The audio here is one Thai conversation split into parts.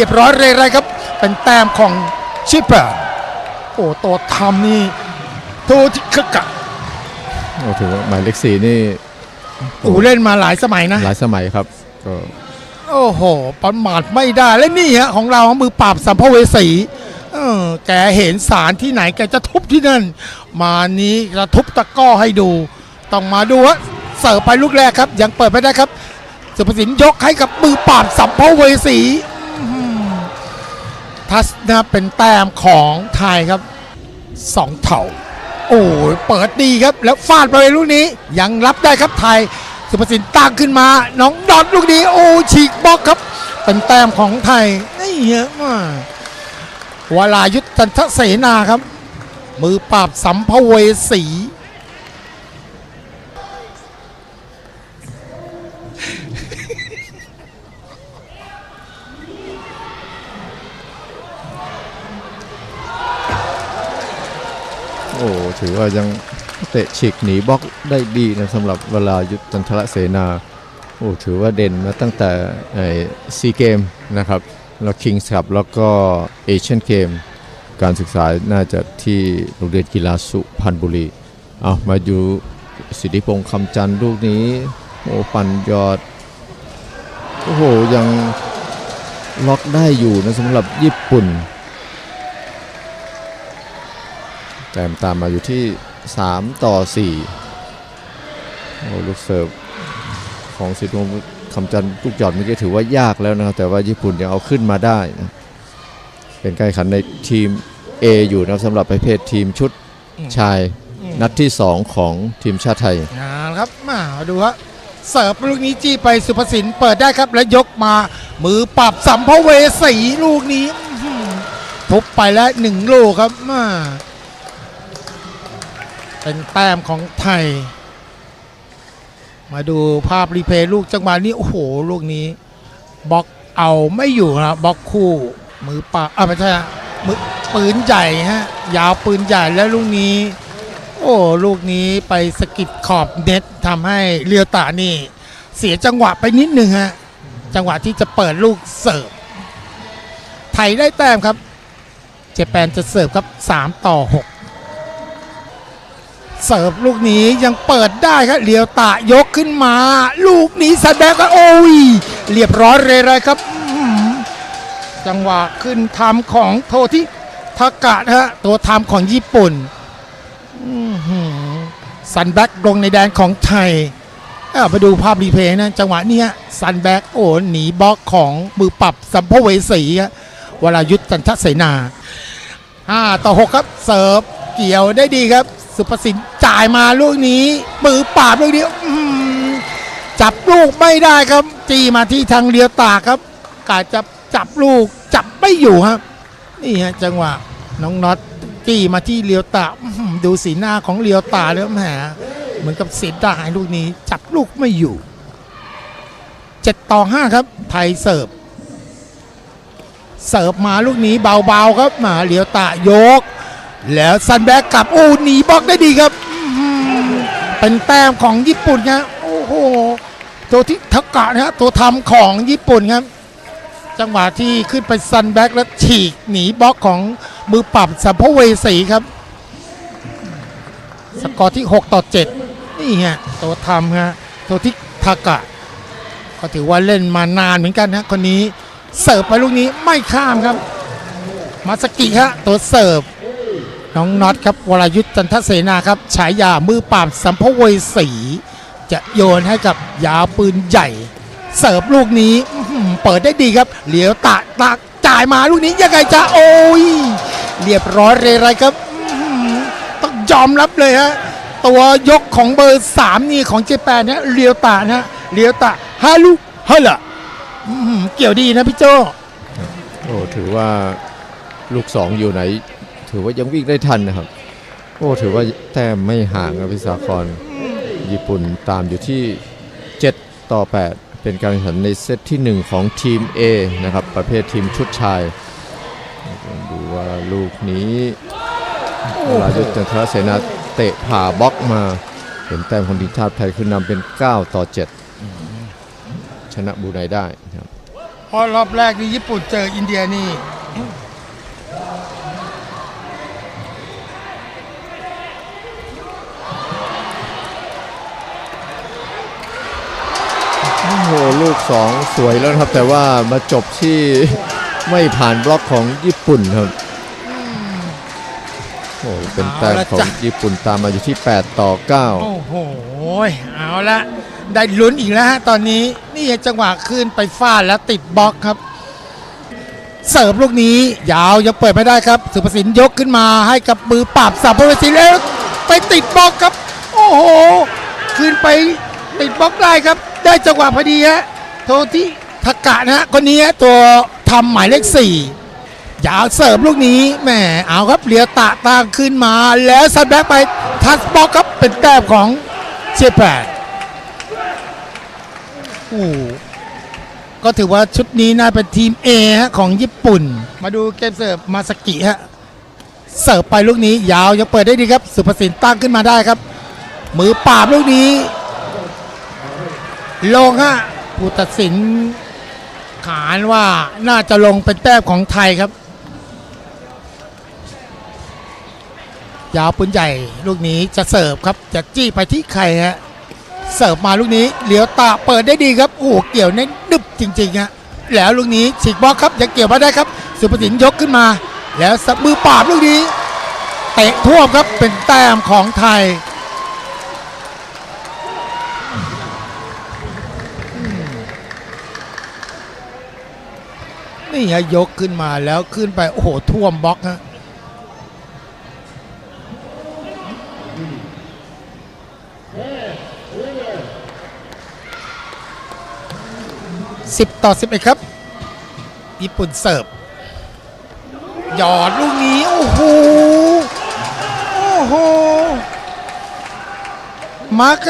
รียบร้อยเลยไรครับ เป็นแต้มของชิปเปอร์โอ้ตัวทำนี่โทจิคกะโอ้ถือว่าหมายเลขสี่นี่โอ้เล่นมาหลายสมัยนะ หลายสมัยครับก็โอ้โหประมาทไม่ได้และนี่ฮะของเรามือปราบสัมภเวสีเออแกเห็นสารที่ไหนแกจะทุบที่นั่น มานี้จะทุบตะกร้อให้ดู ต้องมาดูว่าเสิร์ฟไปลูกแรกครับ ยังเปิดไม่ได้ครับสุภสินยกให้กับมือปราบสัมภเวสีอื้อหือ ทัศนะเป็นแต้มของไทยครับสองเท่า โอ้ยเปิดดีครับแล้วฟาดไปลูกนี้ยังรับได้ครับไทย สุภสินตั้งขึ้นมา น้องดอดลูกนี้ โอ้ฉีกบล็อกครับ เป็นแต้มของไทยนี่เยอะมากวลายุทธันทเสนาครับ มือปราบสัมภเวสี โอ้ถือว่ายังเตะฉีกหนีบล็อกได้ดีนะสำหรับเวลายุทธันทรเสนาโอ้ถือว่าเด่นมาตั้งแต่ซีเกมนะครับแล้วคิงส์ครับแล้วก็เอเชียนเกมการศึกษาน่าจะที่โรงเรียนกีฬาสุพรรณบุรีเอามาดูสิทธิพงษ์คำจันทร์ลูกนี้โอ้ปั่นยอดโอ้โหยังล็อกได้อยู่นะสำหรับญี่ปุ่น แต้มตามมาอยู่ที่ 3 ต่อ4โอ้ลูกเสิร์ฟของสิทธิพงษ์คำจันทร์ลูกหยอดเมื่อกี้ถือว่ายากแล้วนะครับ แต่ว่าญี่ปุ่นยังเอาขึ้นมาได้นะเป็นการแข่งขันในทีม A อยู่นะครับสำหรับประเภททีมชุดชายนัดที่ 2 ของทีมชาติไทยเอาละครับมาดูฮะเสิร์ฟลูกนี้จี้ไปสุภสินเปิดได้ครับแล้วยกมา มือปรับสัมภเวสีลูกนี้อื้อหือทุบไปแล้วหนึ่งลูกครับมา เป็นแต้มของไทย มาดูภาพรีเพลย์ลูกจังหวะนี้ โอ้โห ลูกนี้บล็อกเอาไม่อยู่นะบล็อกคู่มือปราอ่าไม่ใช่มือปืนใหญ่ฮะยาวปืนใหญ่แล้วลูกนี้ โอ้ลูกนี้ไปสกิดขอบเน็ตทำให้เรียวตานี่ เสียจังหวะไปนิดนึงฮะจังหวะที่จะเปิดลูกเสิร์ฟไทยได้แต้มครับ เจแปนจะเสิร์ฟครับ 3 ต่อ 6 เสิร์ฟลูกนี้ยังเปิดได้ครับเรียวตายกขึ้นมา ลูกนี้สันแบกก็โอ้ยเรียบร้อยเลยเลยครับ จังหวะขึ้นทำของโททิทากะฮะตัวทำของญี่ปุ่นซันแบ็กลงในแดนของไทยเอาไปดูภาพรีเพย์นะ จังหวะเนี้ยซันแบ็กโอ้หนีบล็อกของมือปรับสัมภเวสีอะวรายุทธจันทเสนา5ต่อ 6 ครับ เสิร์ฟเกี่ยวได้ดีครับ สุภสินจ่ายมาลูกนี้มือปาบลูกนี้จับลูกไม่ได้ครับ จีมาที่ทางเลียวตาครับกาจะจับลูกจับไม่อยู่ครับนี่ฮะจังหวะน้องน็อตจี้มาที่เลียวตาดูสีหน้าของเลียวตาแล้วแหมเหมือนกับเสียดายลูกนี้ จับลูกไม่อยู่7ต่อ5ครับ ไทยเสิร์ฟเสิร์ฟมาลูกนี้เบาๆครับมาเลียวตายก แล้วซันแบ็กกลับโอ้หนีบล็อกได้ดีครับอื้อหือเป็นแต้มของญี่ปุ่นครับโอ้โหตัวที่ทักกะนะฮะตัวทำของญี่ปุ่นครับ จังหวะที่ขึ้นไปซันแบ็กแล้วฉีกหนีบล็อกของมือปรับสัมภเวสีครับ สกอร์ที่ 6 ต่อ 7 นี่ฮะตัวทำฮะตัวที่ทากะ ก็ถือว่าเล่นมานานเหมือนกันนะคนนี้เสิร์ฟไปลูกนี้ไม่ข้ามครับ มาสกิฮะตัวเสิร์ฟ น้องน็อตครับวรยุทธจันทเสนาครับฉายามือปราบสัมภเวสีจะโยนให้กับยาปืนใหญ่ เสิร์ฟลูกนี้เปิดได้ดีครับ เหลียวตะตักจ่ายมาลูกนี้ยังไงจะโอ้ยเรียบร้อยเลยไรครับต้องยอมรับเลยฮะตัวยกของเบอร์สามนี่ของเจแปนเนะเลียวตะนะเลียวตะฮาลุฮะละอื้อหือเกี่ยวดีนะพี่โจโอ้ถือว่าลูก2อยู่ไหน ถือว่ายังวิ่งได้ทันนะครับ โอ้ถือว่าแต้มไม่ห่างนะพิสาครญี่ปุ่นตามอยู่ที่ 7 ต่อ 8 เป็นการแข่งขันในเซตที่ 1 ของทีม A นะครับ ประเภททีมชุดชาย ดูว่าลูกนี้รายุจันทรเสนาเตะผ่าบล็อกมาเป็นแต้มของทีมชาติไทยขึ้นนำเป็น 9 ต่อ 7 ชนะบูไนได้ครับพราะรอบแรกนี่ญี่ปุ่นเจออินเดียนี่ โอ้โหลูกสองสวยแล้วนะครับ แต่ว่ามาจบที่ไม่ผ่านบล็อกของญี่ปุ่นครับโอ้โหเป็นแต้มของญี่ปุ่นตามมาอยู่ที่ 8 ต่อ 9 โอ้โห เอาละได้ลุ้นอีกแล้วฮะตอนนี้นี่จังหวะขึ้นไปฟาดแล้วติดบล็อกครับ เสิร์ฟลูกนี้ ยาวยังเปิดไม่ได้ครับ สุภสินยกขึ้นมาให้กับมือปราบสับพระเวสีแล้วไปติดบล็อกครับ โอ้โห ขึ้นไปติดบล็อกได้ครับ ได้จังหวะพอดีฮะโทที่ทากะนะฮะคนนี้ตัวทำหมายเลขสี่ยาวเสิร์ฟลูกนี้แหมเอาครับเลียตะตางขึ้นมาแล้วซัดแบ็กไปทัชบล็อกครับเป็นแต้มของเชียแปดโอ้โหก็ถือว่าชุดนี้น่าเป็นทีม A ฮะของญี่ปุ่น มาดูเกมเสิร์ฟมาสกิฮะเสิร์ฟไปลูกนี้ยาวยังเปิดได้ดีครับ สุภสินตั้งขึ้นมาได้ครับ มือปราบลูกนี้ ลงฮะผู้ตัดสินขานว่าน่าจะลงเป็นแต้มของไทยครับ ยาวปืนใหญ่ลูกนี้จะเสิร์ฟครับ จะจี้ไปที่ใครฮะเสิร์ฟมาลูกนี้เหลียวตาเปิดได้ดีครับโอ้เกี่ยวเน้นดึบจริงๆฮะแล้วลูกนี้ฉีกบล็อกครับยังเกี่ยวมาได้ครับ สุภสินยกขึ้นมา แล้วสับมือปราบลูกนี้เตะท่วมครับเป็นแต้มของไทย นี่ฮะยกขึ้นมาแล้วขึ้นไป โอ้โห ท่วมบล็อกฮะสิบต่อสิบเอ็ดครับ ญี่ปุ่นเสิร์ฟ หยอดลูกนี้ โอ้โห โอ้โห มาค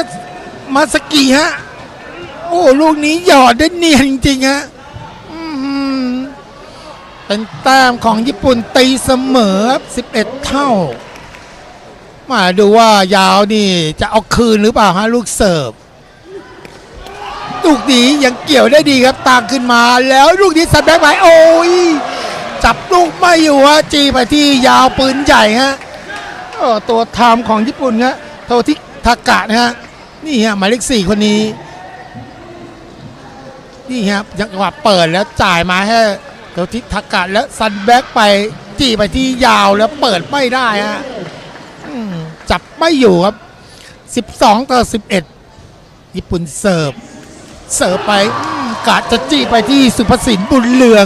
มาสกิฮะ โอ้ ลูกนี้หยอดได้เนียนจริงๆฮะ เป็นแต้มของญี่ปุ่นตีเสมอ 11 เท่า มาดูว่ายาวนี่จะเอาคืนหรือเปล่าฮะลูกเสิร์ฟ ลูกนี้ยังเกี่ยวได้ดีครับตามขึ้นมาแล้วลูกนี้สัดแบ็คไปโอ้ยจับลูกไม่อยู่ฮะจีไปที่ยาวปืนใหญ่ฮะตัวทำของญี่ปุ่นฮะโททิทากะนะฮะนี่ฮะหมายเลขสี่คนนี้นี่ครับจังหวะเปิดแล้วจ่ายมาให้ เตัวทิศทักกะแล้วซันแบ็กไปจี้ไปที่ยาวแล้วเปิดไม่ได้ฮะจับไม่อยู่ครับ 12 ต่อ 11 ญี่ปุ่นเสิร์ฟ เสิร์ฟไปกะจะจี้ไปที่สุภสินบุญเรือง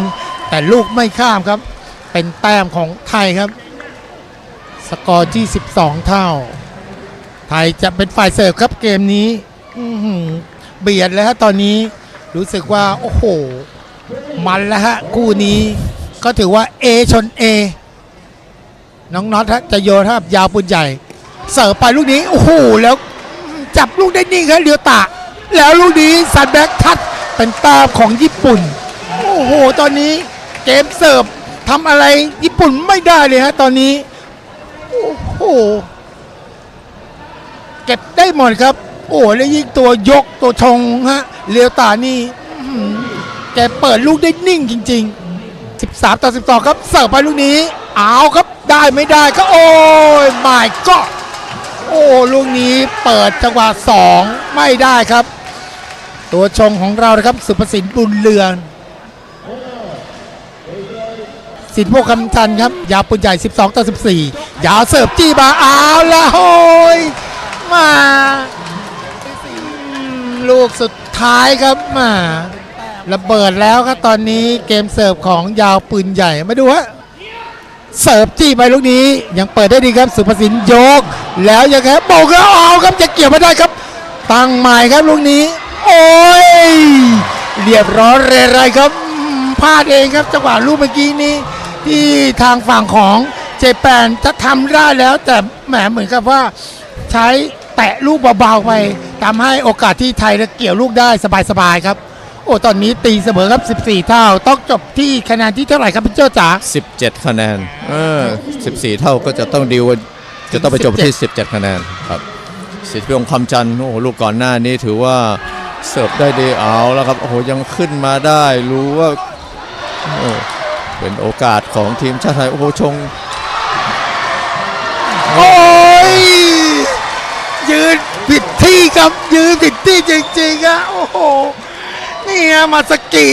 แต่ลูกไม่ข้ามครับ เป็นแต้มของไทยครับ สกอร์ที่ 12 เท่า ไทยจะเป็นฝ่ายเสิร์ฟครับเกมนี้เบียดเลยฮะตอนนี้รู้สึกว่า โอ้โห มันแล้วฮะคู่นี้ก็ถือว่า A ชน A น้องน็อตฮะจะโยนครับยาวปืนใหญ่ เสิร์ฟไปลูกนี้โอ้โหแล้วจับลูกได้นิ่งครับเรียวตะ แล้วลูกนี้ซันแบ็กทัดเป็นตาของญี่ปุ่น โอ้โห ตอนนี้เกมเสิร์ฟทำอะไรญี่ปุ่นไม่ได้เลยฮะตอนนี้ โอ้โห เก็บได้หมดครับ โอ้แล้วยิ่งตัวยกตัวชงฮะเลียวตานี่ แกเปิดลูกได้นิ่งจริง ๆ 13 ต่อ 12 ครับ เสิร์ฟไปลูกนี้ เอาครับได้ไม่ได้ก็โอ้ยไม่ก็โอ้ลูกนี้เปิดจังหวะ 2 ไม่ได้ครับ ตัวชงของเรานะครับสุภสินบุญเรือนสินพวกคำจันทร์ครับ ยาวปืนใหญ่ 12 ต่อ 14 ยาวเสิร์ฟจี้มาเอาละโอ้ยมาลูกสุดท้ายครับมา ระเบิดแล้วครับตอนนี้เกมเสิร์ฟของยาวปืนใหญ่มาดูฮะเสิร์ฟจี้ไปลูกนี้ยังเปิดได้ดีครับสุภสินโยก แล้วยังไงโบกแล้วเอาครับจะเกี่ยวไม่ได้ครับ ตั้งใหม่ครับลูกนี้ โอ้ยเรียบร้อยเรไรครับพลาดเองครับจังหวะลูกเมื่อกี้นี้ ที่ทางฝั่งของเจแปนจะทำได้แล้ว แต่แหมเหมือนกับว่าใช้แตะลูกเบาๆไปทำให้โอกาสที่ไทยจะเกี่ยวลูกได้สบายๆครับ โอ้ตอนนี้ตีเสมอครับ 14 เท่า ต้องจบที่คะแนนที่เท่าไหร่ครับพี่เจ้าจ๋า 17 คะแนนเออ14 เท่าก็จะต้องดีลจะต้องไปจบที่ 17 คะแนนครับสิทธิพงษ์คำจันทร์โอ้โหลูกก่อนหน้านี้ถือว่าเสิร์ฟได้ดีเอาแล้วครับโอ้โหยังขึ้นมาได้รู้ว่าโอ้เป็นโอกาสของทีมชาติไทยโอ้โหชงโอ้ยยืนผิดที่ครับยืนผิดที่จริงๆอะโอ้โห นี่ฮะมาสกิ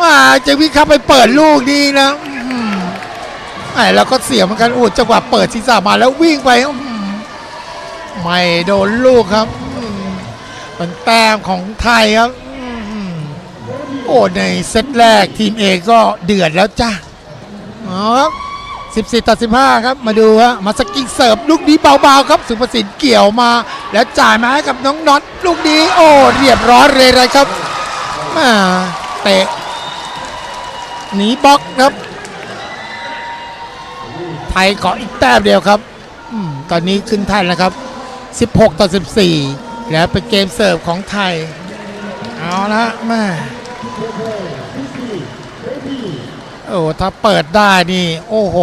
ว่าจะวิ่งเข้าไปเปิดลูกนี้นะไอ้เราก็เสียเหมือนกันโอ้จังหวะเปิดศีรษะมาแล้ววิ่งไปไม่โดนลูกครับเป็นแต้มของไทยครับอื้อหือโอ้ในเซตแรกทีมเอก็เดือดแล้วจ้ะอ๋อครับ14ต่อ15 ครับ มาดูฮะมาสกิเสิร์ฟลูกนี้เบาๆครับ สุภสินเกี่ยวมา แล้วจ่ายมาให้กับน้องน็อตลูกนี้ โอ้ เรียบร้อยเลยครับ มาเตะหนีบล็อกครับ ไทยเกาะอีกแต้มเดียวครับอตอนนี้ขึ้นท่นแล้วครับ 16 ต่อ 14 แล้วเป็นเกมเสิร์ฟของไทย เอาละแม่โอ้ถ้าเปิดได้นี่ โอ้โห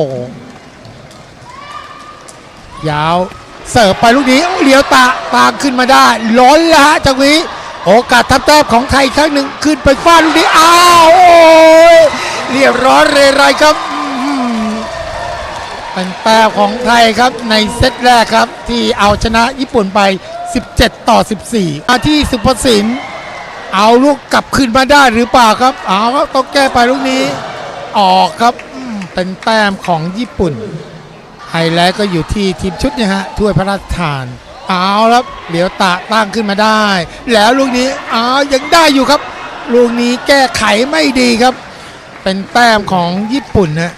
ยาว เสิร์ฟไปลูกนี้เลี้ยวตาตาขึ้นมาได้ ล้นแล้วฮะจังหวี โอกาสทับแต้มของไทยอีกครั้งหนึ่งขึ้นไปฟาดลูกนี้อ้าวโอ้ยเรียบร้อยเรไรครับเป็นแต้มของไทยครับในเซตแรกครับ ที่เอาชนะญี่ปุ่นไป 17 ต่อ 14มาที่สุภสินเอาลูกกลับขึ้นมาได้หรือเปล่าครับเอาครับต้องแก้ไปลูกนี้ ออกครับเป็นแต้มของญี่ปุ่นไฮไลท์ก็อยู่ที่ทีมชุดนี่ยฮะถ้วยพระราชทาน เอาครับเหลียวตะตั้งขึ้นมาได้ แล้วลูกนี้อ้าวยังได้อยู่ครับ ลูกนี้แก้ไขไม่ดีครับ เป็นแต้มของญี่ปุ่นนะ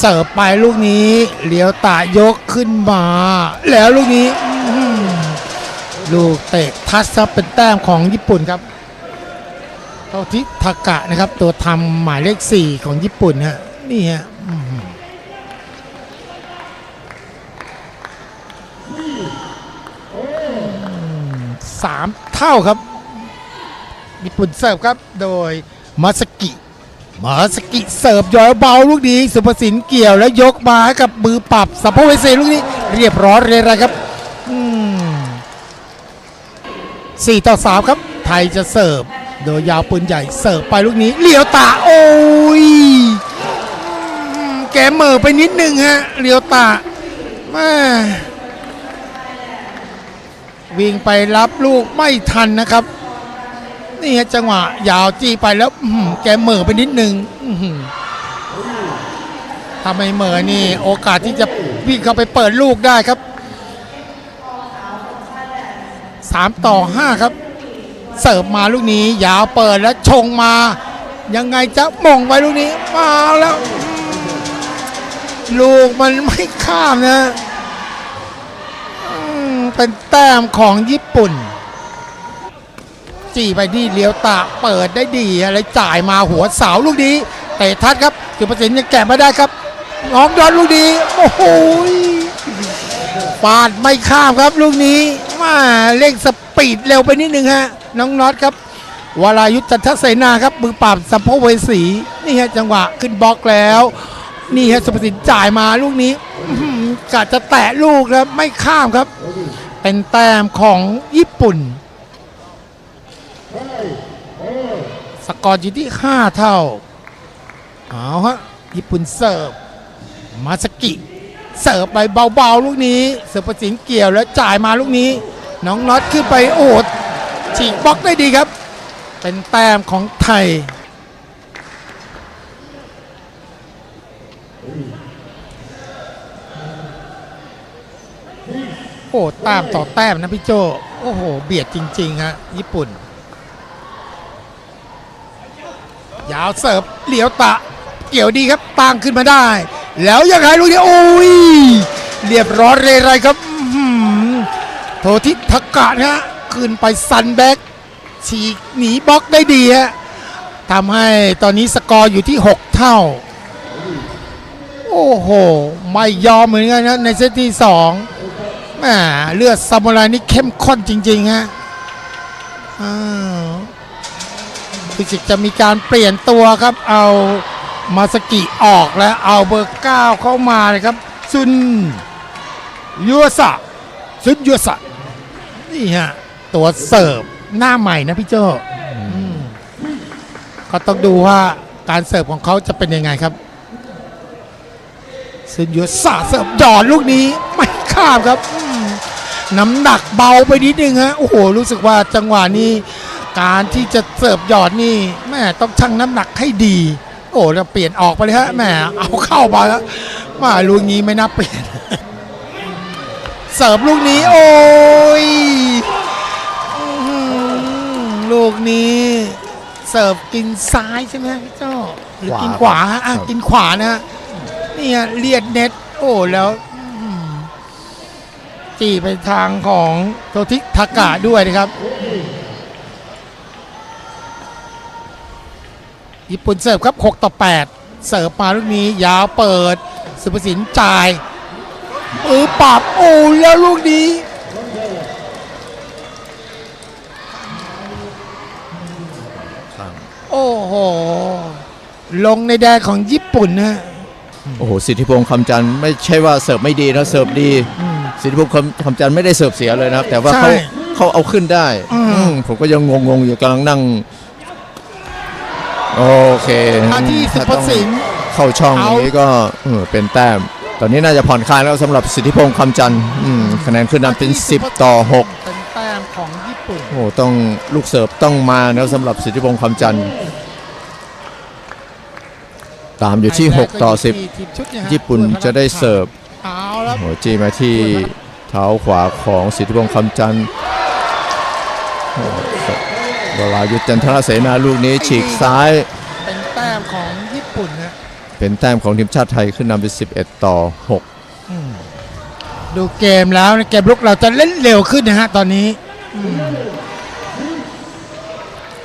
เสิร์ฟไปลูกนี้เหลียวตะยกขึ้นมา แล้วลูกนี้ลูกเตะทัชซับเป็นแต้มของญี่ปุ่นครับโตทิทากะนะครับ ตัวทำหมายเลข 4 ของญี่ปุ่นฮะนี่ฮะ 3 เท่าครับญี่ปุ่นเสิร์ฟครับโดยมาสกิ มาสกิเสิร์ฟย่อยเบาลูกนี้สุภสินเกี่ยวและยกมาให้กับมือปรับสัพภเวสีลูกนี้เรียบร้อยเลยนะครับสี่ต่อสามครับ ไทยจะเสิร์ฟ โดยยาวปืนใหญ่เสิร์ฟไปลูกนี้เหลียวตาโอ้ยแกเมอไปนิดนึงฮะเหลียวตาแม่ วิ่งไปรับลูกไม่ทันนะครับ นี่ฮะจังหวะยาวจี้ไปแล้วแกเหม่อไปนิดนึงอื้อหือถ้าไมเหม่อนี่ โอกาสที่จะวิ่งเข้าไปเปิดลูกได้ครับ3ต่อ5ครับ เสิร์ฟมาลูกนี้ ยาวเปิดแล้วชงมา ยังไงจะมองไปลูกนี้ มาแล้ว ลูกมันไม่ข้ามนะ เป็นแต้มของญี่ปุ่น จี้ไปที่เลี้ยวตาเปิดได้ดีอะไรจ่ายมาหัวเสาลูกนี้เตะทัดครับจุประสินยังแกะไม่ได้ครับน้อมยอดลูกนี้โอ้โหปาดไม่ข้ามครับลูกนี้มาเร่งสปีดเร็วไปนิดนึงฮะน้องน็อตครับวรายุทธจันทเสนาครับมือปราบสัมภเวสีนี่ฮะจังหวะขึ้นบล็อกแล้ว นี่ฮะสุภสินจ่ายมาลูกนี้กะจะแตะลูกครับไม่ข้ามครับ เป็นแต้มของญี่ปุ่น สกอร์อยู่ที่ 5 เท่า เอาฮะ ญี่ปุ่นเสิร์ฟ มาสกิ เสิร์ฟไปเบาๆ ลูกนี้ เสิร์ฟประสิงเกี่ยวแล้วจ่ายมาลูกนี้ น้องน็อตขึ้นไปโอดฉีกบล็อกได้ดีครับ เป็นแต้มของไทย โอ้แต้มต่อแต้มนะพี่โจโอ้โห เบียดจริง ๆ ฮะ ญี่ปุ่น ยาวเสิร์ฟเหลียวตะ เกี่ยวดีครับตั้งขึ้นมาได้ แล้วยังไงลูกนี้โอ้ยเรียบร้อยเลยไรครับโททิทกะนะฮะขึ้นไปซันแบ็กฉีกหนีบล็อกได้ดีฮะทำให้ตอนนี้สกอร์อยู่ที่ 6 เท่า โอ้โห ไม่ยอมเหมือนกันนะในเซตที่ 2 แหมเลือดซามูไรนี่เข้มข้นจริงๆฮะอ้าวรู้สึกจะมีการเปลี่ยนตัวครับ เอามาสกิออกแล้วเอาเบอร์เก้าเข้ามาเลยครับ ซุนยัวสะซุนยัวสะนี่ฮะตัวเสิร์ฟหน้าใหม่นะพี่โจอืมก็ต้องดูว่าการเสิร์ฟของเขาจะเป็นยังไงครับซึนโยสาเสิร์ฟหยอดลูกนี้ไม่ข้ามครับ น้ำหนักเบาไปนิดนึงฮะโอ้โห รู้สึกว่าจังหวะนี้การที่จะเสิร์ฟหยอดนี่แม่ต้องชั่งน้ำหนักให้ดี โอ้แล้วเปลี่ยนออกไปเลยฮะแม่เอาเข้ามาแล้วว่าลูกนี้ไม่น่าเปลี่ยน เสิร์ฟลูกนี้โอ้ยลูกนี้เสิร์ฟกินซ้ายใช่ไหมพี่เจ้าหรือกินขวาฮะอะกินขวานะฮะนี่ฮะเลียดเน็ตโอ้แล้ว จี้ไปทางของโททิทากะด้วยนะครับ ญี่ปุ่นเสิร์ฟครับ 6 ต่อ 8 เสิร์ฟมาลูกนี้ยาวเปิด สุภสินจ่ายเออปรับโอ้แล้วลูกนี้โอ้โห ลงในแดนของญี่ปุ่นนะฮะโอ้โห สิทธิพงษ์คำจันทร์ไม่ใช่ว่าเสิร์ฟไม่ดีนะ เสิร์ฟดี อืม สิทธิพงษ์คำคำจันทร์ไม่ได้เสิร์ฟเสียเลยนะครับ แต่ว่าใช่เขาเขาเอาขึ้นได้อืม อืมผมก็ยังงงๆอยู่กำลังนั่ง โอเคมาที่สุภถ้าต้องสินเข้าช่องเอานี้ก็เออเป็นแต้ม ตอนนี้น่าจะผ่อนคลายแล้วสำหรับสิทธิพงษ์คำจันทร์อืมคะแนนขึ้นนำเป็น 10 ต่อ 6 เป็นแต้มของญี่ปุ่น โอ้ต้องลูกเสิร์ฟต้องมานะสำหรับสิทธิพงษ์คำจันทร์ตามอยู่ที่ 6 ต่อทีมชุดเนี่ยฮะ10 ญี่ปุ่นจะได้เสิร์ฟเอาแล้ว โอ้จี้มาที่เท้าขวาของสิทธิพงษ์คำจันทร์โอ้วรายุทธจันทรเสนาลูกนี้ฉีกซ้าย เป็นแต้มของญี่ปุ่นนะเป็นแต้มของทีมชาติไทยขึ้นนำเป็น11 ต่อ6อืมดูเกมแล้วนะเกมลุกเราจะเล่นเร็วขึ้นนะฮะตอนนี้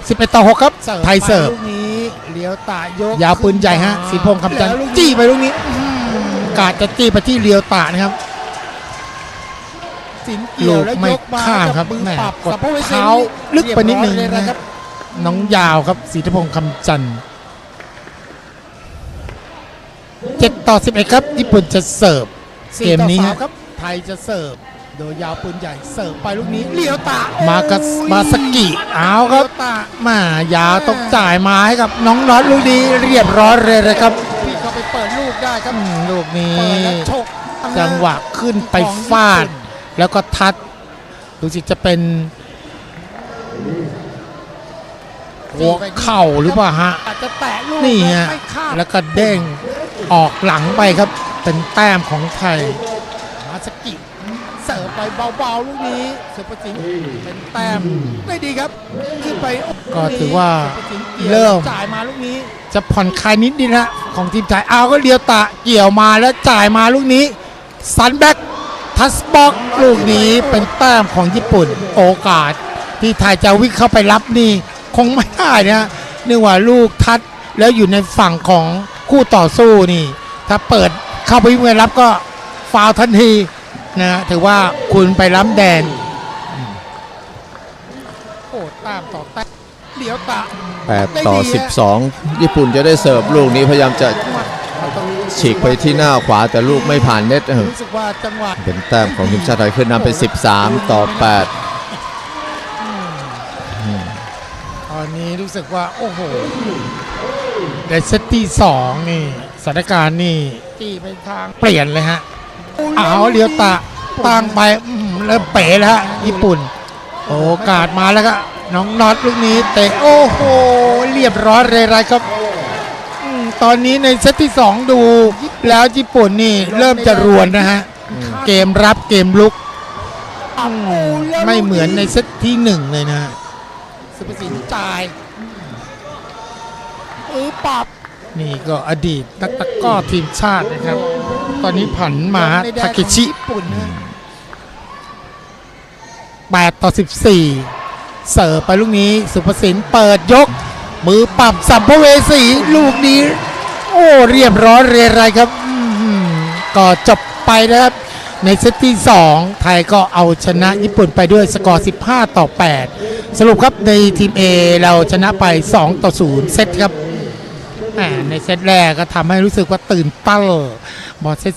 สิบเอ็ดต่อหกครับ ไทยเสิร์ฟลูกนี้เลี้ยวตายกยาวปืนใหญ่ฮะสีพงษ์คำจันทร์จี้ไปลูกนี้ กาดจะจี้ไปที่เลียวตานะครับ สินเกี่ยวแล้วลูกไม่ยกมาข้ามครับมือแม่ปรับกดสัมภเวสีเท้าลึกไปนิดนึงเรียบร้อยเลยนะนะครับ น้องยาวครับสีพงษ์คำจันทร์เจ็ดต่อสิบเอ็ดครับ ญี่ปุ่นจะเสิร์ฟสี่เกมนี้ต่อฮะสาครับ ไทยจะเสิร์ฟโดยยาวปืนใหญ่เสิร์ฟไปลูกนี้เลี้ยวตา มากัสโอ้ยมาสกิเอาครับเลี้ยวตามายาวต้องจ่ายมาให้กับน้องน็อตลูกนี้เรียบร้อยเลยนะครับพี่ เขาไปเปิดลูกได้ครับอืมลูกนี้เปิดแล้วฉกจังหวะขึ้นไปฟาด แล้วก็ทัดดูสิจะเป็นหัวเข่าหรือเปล่าฮะอาจจะแตะลูกนี่ฮะไม่ข้ามแล้วก็เด้งออกหลังไปครับ เป็นแต้มของไทยมาสกิเสิร์ฟ ไปเบาๆลูกนี้สุภสินเป็นแต้มได้ดีครับขึ้นไปก็ถือว่าสุภสินกี่ยวเริ่มจ่ายมาลูกนี้ จะผ่อนคลายนิดนิดนะของทีมไทยเอาก็เลียวตะเกี่ยวมาแล้วจ่ายมาลูกนี้ซันแบ็กทัสบ็อกลูกนี้เป็นแต้มของญี่ปุ่นโอกาส ที่ไทยจะวิ่งเข้าไปรับนี่ คงไม่ได้นะเนื่องว่าลูกทัดแล้วอยู่ในฝั่งของคู่ต่อสู้นี่ ถ้าเปิดเข้าไปวิ่งไปรับก็ฟาวล์ทันที นะถือว่าคุณไปล้ำแดนโอ้ตามต่อแต้มเลี้ยวตา8ต่อ 12 ญี่ปุ่นจะได้เสิร์ฟลูกนี้พยายามจะฉีกไปที่หน้าขวาแต่ลูกไม่ผ่านเน็ตเออรู้สึกว่าจังหวะเป็นแต้มของทีมชาติไทยขึ้นนำเป็น 13 ต่อ 8 ตอนนี้รู้สึกว่า โอ้โหในเซตที่สองนี่สถานการณ์นี่จี้ไปทางเปลี่ยนเลยฮะ เอาเลียวตะตั้งไปอื้อหือเริ่มเป๋แล้วฮะญี่ปุ่น โอกาสมาแล้วก็น้องน็อตลูกนี้เตะโอ้โหเรียบร้อยเลยไรครับอืมตอนนี้ในเซตที่สองดูแล้วญี่ปุ่นนี่เริ่มจะรวนนะฮะ เกมรับเกมลุกอืมไม่เหมือนในเซตที่หนึ่งเลยนะฮะสุภสินจ่ายเออปรับนี่ก็อดีตนักตะกร้อทีมชาตินะครับ ตอนนี้ผันมาในแดนทาของเคชิญี่ปุ่นนะ8ต่อ14เสิร์ฟไปลูกนี้สุภสินเปิดยก มือปรับสัมภเวสีลูกนี้ โอ้เรียบร้อยเรไรครับอื้อหือก็จบไปนะครับ ในเซตที่ 2 ไทยก็เอาชนะญี่ปุ่นไปด้วยสกอร์ 15 ต่อ 8 สรุปครับในทีม A เราชนะไป 2 ต่อ 0 เซตครับ แหมในเซตแรกก็ทำให้รู้สึกว่าตื่นเต้นบอลเซต